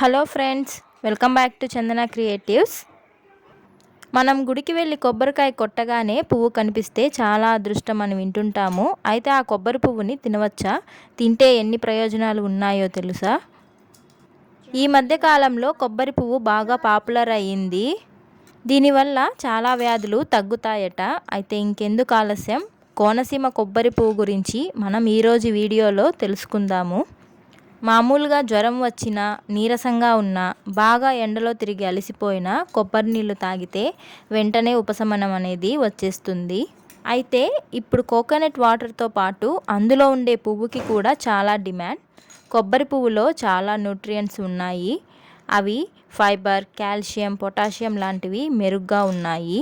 Hello friends welcome back to Chandana creatives. మనం గుడికి వెళ్ళి కొబ్బరికాయ కొట్టగానే పువ్వు కనిపిస్తే చాలా అదృష్టం అని వింటుంటాము. అయితే ఆ కొబ్బరి పువ్వుని తినవచ్చా? తింటే ఎన్ని ప్రయోజనాలు ఉన్నాయో తెలుసా? ఈ మధ్య కాలంలో కొబ్బరి పువ్వు బాగా పాపులర్ అయ్యింది. దీనివల్ల చాలా వ్యాధులు తగ్గుతాయట. అయితే ఇంకెందుకు ఆలస్యం? కోనసీమ కొబ్బరి పువ్వు గురించి మనం ఈరోజు వీడియోలో తెలుసుకుందాము. మామూలుగా జ్వరం వచ్చినా నీరసంగా ఉన్నా బాగా ఎండలో తిరిగి అలసిపోయినా కొబ్బరి నీళ్ళు తాగితే వెంటనే ఉపశమనం అనేది వచ్చేస్తుంది. అయితే ఇప్పుడు కోకోనట్ వాటర్తో పాటు అందులో ఉండే పువ్వుకి కూడా చాలా డిమాండ్. కొబ్బరి పువ్వులో చాలా న్యూట్రియంట్స్ ఉన్నాయి. అవి ఫైబర్ కాల్షియం పొటాషియం లాంటివి మెరుగ్గా ఉన్నాయి.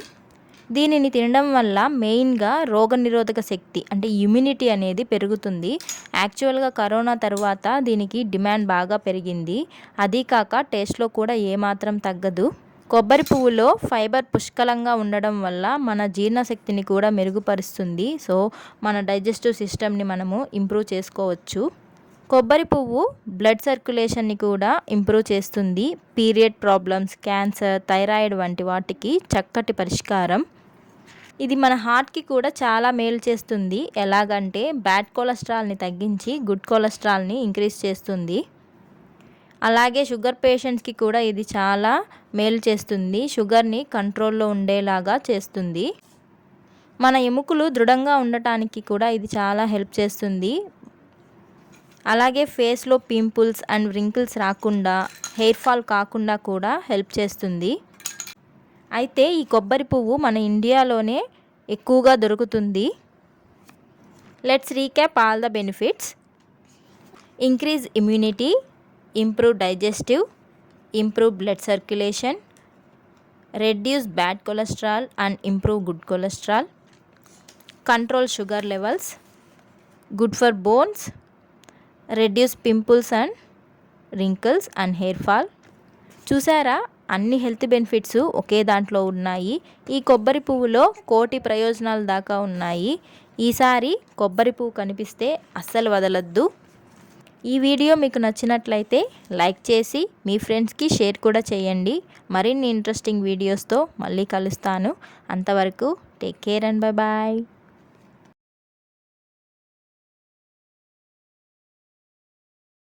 దీనిని తినడం వల్ల మెయిన్గా రోగనిరోధక శక్తి అంటే ఇమ్యూనిటీ అనేది పెరుగుతుంది. యాక్చువల్గా కరోనా తర్వాత దీనికి డిమాండ్ బాగా పెరిగింది. అదీ కాక టేస్ట్లో కూడా ఏమాత్రం తగ్గదు. కొబ్బరి పువ్వులో ఫైబర్ పుష్కలంగా ఉండడం వల్ల మన జీర్ణశక్తిని కూడా మెరుగుపరుస్తుంది. సో మన డైజెస్టివ్ సిస్టమ్ని మనము ఇంప్రూవ్ చేసుకోవచ్చు. కొబ్బరి పువ్వు బ్లడ్ సర్క్యులేషన్ని కూడా ఇంప్రూవ్ చేస్తుంది. పీరియడ్ ప్రాబ్లమ్స్ క్యాన్సర్ థైరాయిడ్ వంటి వాటికి చక్కటి పరిష్కారం. ఇది మన హార్ట్కి కూడా చాలా మేలు చేస్తుంది. ఎలాగంటే బ్యాడ్ కొలెస్ట్రాల్ని తగ్గించి గుడ్ కొలెస్ట్రాల్ని ఇంక్రీజ్ చేస్తుంది. అలాగే షుగర్ పేషెంట్స్కి కూడా ఇది చాలా మేలు చేస్తుంది. షుగర్ని కంట్రోల్లో ఉండేలాగా చేస్తుంది. మన ఎముకలు దృఢంగా ఉండటానికి కూడా ఇది చాలా హెల్ప్ చేస్తుంది. అలాగే ఫేస్లో పింపుల్స్ అండ్ రింకిల్స్ రాకుండా హెయిర్ ఫాల్ కాకుండా కూడా హెల్ప్ చేస్తుంది. అయితే ఈ కొబ్బరి పువ్వు మన ఇండియాలోనే ఎక్కువగా దొరుకుతుంది. Let's recap all the benefits increase immunity improve digestive improve blood circulation reduce bad cholesterol and improve good cholesterol control sugar levels good for bones reduce pimples and wrinkles and hair fall చూసారా? అన్ని health benefits ఒకే దాంట్లో ఉన్నాయి. ఈ కొబ్బరి పువ్వులో కోటి ప్రయోజనాలు దాకా ఉన్నాయి. ఈసారి కొబ్బరి పువ్వు కనిపిస్తే అస్సలు వదలద్దు. ఈ వీడియో మీకు నచ్చినట్లయితే లైక్ చేసి మీ ఫ్రెండ్స్కి షేర్ కూడా చేయండి. మరిన్ని ఇంట్రెస్టింగ్ వీడియోస్తో మళ్ళీ కలుస్తాను. అంతవరకు take care and bye bye.